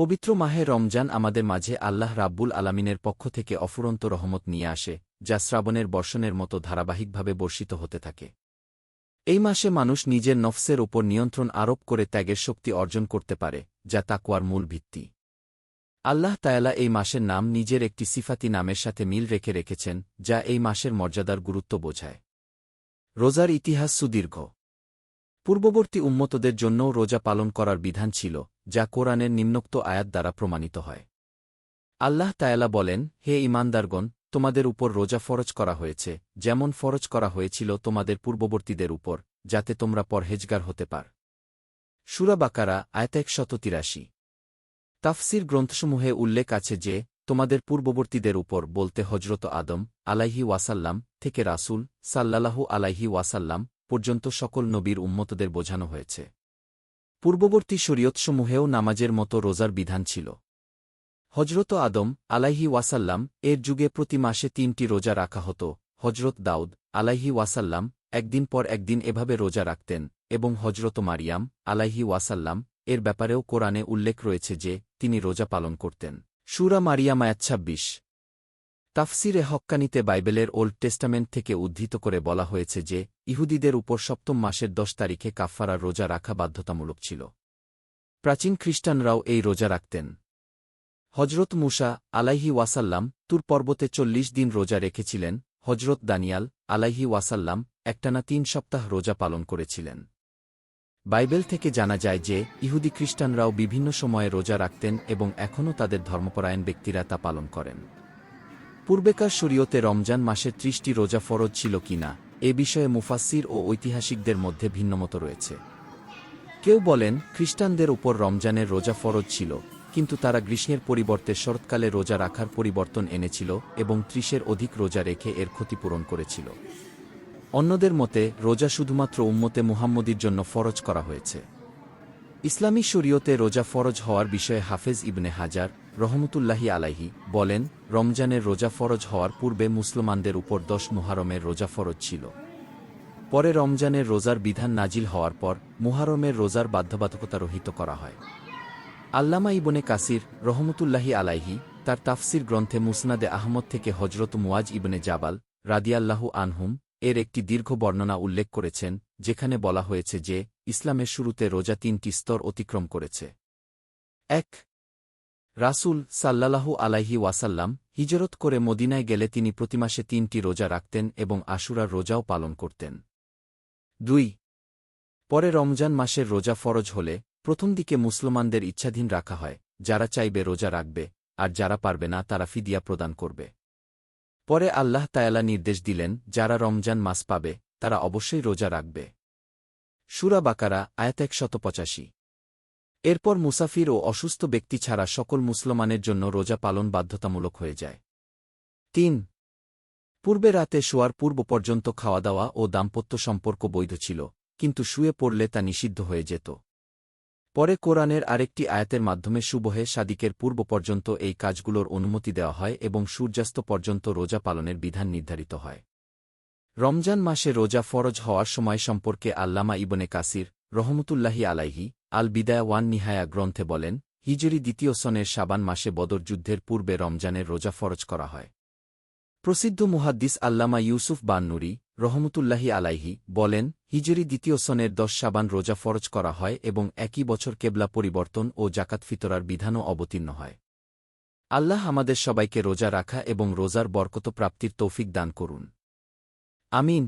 পবিত্র মাহে রমজান আমাদের মাঝে আল্লাহ রাব্বুল আলামিনের পক্ষ থেকে অফুরন্ত রহমত নিয়ে আসে, যা শ্রাবণের বর্ষণের মতো ধারাবাহিকভাবে বর্ষিত হতে থাকে। এই মাসে মানুষ নিজের নফসের ওপর নিয়ন্ত্রণ আরোপ করে ত্যাগের শক্তি অর্জন করতে পারে, যা তাকুয়ার মূল ভিত্তি। আল্লাহ তায়ালা এই মাসের নাম নিজের একটি সিফাতি নামের সাথে মিল রেখে রেখেছেন, যা এই মাসের মর্যাদার গুরুত্ব বোঝায়। রোজার ইতিহাস সুদীর্ঘ। পূর্ববর্তী উম্মতদের জন্যও রোজা পালন করার বিধান ছিল, যা কোরআনের নিম্নোক্ত আয়াত দ্বারা প্রমাণিত হয়। আল্লাহ তায়ালা বলেন, হে ইমানদারগণ তোমাদের উপর রোজা ফরজ করা হয়েছে, যেমন ফরজ করা হয়েছিল তোমাদের পূর্ববর্তীদের উপর, যাতে তোমরা পরহেজগার হতে পার। সুরা বাকারা, আয়ত একশত তিরাশি। তাফসির গ্রন্থসমূহে উল্লেখ আছে যে, তোমাদের পূর্ববর্তীদের উপর বলতে হজরত আদম আলাইহি ওয়াসাল্লাম থেকে রাসুল সাল্লাল্লাহু আলাইহি ওয়াসাল্লাম পর্যন্ত সকল নবীর উম্মতদের বোঝানো হয়েছে। পূর্ববর্তী শরীয়তসমূহেও নামাজের মতো রোজার বিধান ছিল। হজরত আদম আলাইহি ওয়াসাল্লাম এর যুগে প্রতি মাসে তিনটি রোজা রাখা হতো। হজরত দাউদ আলাইহি ওয়াসাল্লাম একদিন পর একদিন এভাবে রোজা রাখতেন এবং হজরত মারিয়াম আলাইহি ওয়াসাল্লাম এর ব্যাপারেও কোরআনে উল্লেখ রয়েছে যে তিনি রোজা পালন করতেন। সুরা মারিয়াম ছাব্বিশ। তাফসিরে হক্কানিতে বাইবেলের ওল্ড টেস্টামেন্ট থেকে উদ্ধৃত করে বলা হয়েছে যে, ইহুদিদের উপর সপ্তম মাসের দশ তারিখে কাফফারার রোজা রাখা বাধ্যতামূলক ছিল। প্রাচীন খ্রিস্টানরাও এই রোজা রাখতেন। হজরত মুসা আলাইহি ওয়াসাল্লাম তুর পর্বতে চল্লিশ দিন রোজা রেখেছিলেন। হজরত দানিয়াল আলাইহি ওয়াসাল্লাম একটানা তিন সপ্তাহ রোজা পালন করেছিলেন। বাইবেল থেকে জানা যায় যে, ইহুদি খ্রিস্টানরাও বিভিন্ন সময়ে রোজা রাখতেন এবং এখনও তাদের ধর্মপরায়ণ ব্যক্তিরা তা পালন করেন। পূর্বেকার শরীয়তে রমজান মাসের ত্রিশটি রোজা ফরজ ছিল কিনা এ বিষয়ে মুফাসির ও ঐতিহাসিকদের মধ্যে ভিন্নমত রয়েছে। কেউ বলেন, খ্রিস্টানদের উপর রমজানের রোজা ফরজ ছিল, কিন্তু তারা গ্রীষ্মের পরিবর্তে শরৎকালে রোজা রাখার পরিবর্তন এনেছিল এবং ত্রিশের অধিক রোজা রেখে এর ক্ষতিপূরণ করেছিল। অন্যদের মতে, রোজা শুধুমাত্র উম্মতে মুহাম্মদির জন্য ফরজ করা হয়েছে। ইসলামী শরীয়তে রোজা ফরজ হওয়ার বিষয়ে হাফেজ ইবনে হাজার রহমতুল্লাহি আলাইহি বলেন রমজানের রোজা ফরজ হওয়ার পূর্বে মুসলমানদের উপর দশ মুহারমের রোজা ফরজ ছিল। পরে রমজানের রোজার বিধান নাজিল হওয়ার পর মুহারমের রোজার বাধ্যবাধকতা রহিত করা হয়। আল্লামা ইবনে কাসির রহমতুল্লাহি আলাইহি তার তাফসির গ্রন্থে মুসনাদে আহমদ থেকে হজরত মুয়াজ ইবনে জাবাল রাদিয়াল্লাহু আনহুম এর একটি দীর্ঘ বর্ণনা উল্লেখ করেছেন, যেখানে বলা হয়েছে যে ইসলামের শুরুতে রোজা তিনটি স্তর অতিক্রম করেছে। এক, রাসুল সাল্লাল্লাহু আলাইহি ওয়াসাল্লাম হিজরত করে মদিনায় গেলে তিনি প্রতিমাসে তিনটি রোজা রাখতেন এবং আশুরার রোজাও পালন করতেন। দুই, পরে রমজান মাসের রোজা ফরজ হলে প্রথম দিকে মুসলমানদের ইচ্ছাধীন রাখা হয়, যারা চাইবে রোজা রাখবে, আর যারা পারবে না তারা ফিদিয়া প্রদান করবে। পরে আল্লাহ তায়ালা নির্দেশ দিলেন, যারা রমজান মাস পাবে, তারা অবশ্যই রোজা রাখবে। সুরা বাকারা, আয়াত একশত পঁচাশি এরপর মুসাফির ও অসুস্থ ব্যক্তি ছাড়া সকল মুসলমানের জন্য রোজা পালন বাধ্যতামূলক হয়ে যায়। তিন, পূর্বে রাতে শোয়ার পূর্ব পর্যন্ত খাওয়া দাওয়া ও দাম্পত্য সম্পর্ক বৈধ ছিল, কিন্তু শুয়ে পড়লে তা নিষিদ্ধ হয়ে যেত। পরে কোরআনের আরেকটি আয়াতের মাধ্যমে সুবহে সাদিকের পূর্ব পর্যন্ত এই কাজগুলোর অনুমতি দেওয়া হয় এবং সূর্যাস্ত পর্যন্ত রোজা পালনের বিধান নির্ধারিত হয়। রমজান মাসে রোজা ফরজ হওয়ার সময় সম্পর্কে আল্লামা ইবনে কাসির রহমতুল্লাহি আলাইহি আল বিদায় ওয়ান নিহায়া গ্রন্থে বলেন, হিজরি দ্বিতীয় সনের সাবান মাসে বদর যুদ্ধের পূর্বে রমজানের রোজা ফরজ করা হয়। প্রসিদ্ধ মুহাদ্দিস আল্লামা ইউসুফ বান্নুরি রহমতুল্লাহি আলাইহি বলেন, হিজরি দ্বিতীয় সনের দশ সাবান রোজা ফরজ করা হয় এবং একই বছর কেবলা পরিবর্তন ও জাকাত ফিতরার বিধানও অবতীর্ণ হয়। আল্লাহ আমাদের সবাইকে রোজা রাখা এবং রোজার বরকত প্রাপ্তির তৌফিক দান করুন। আমিন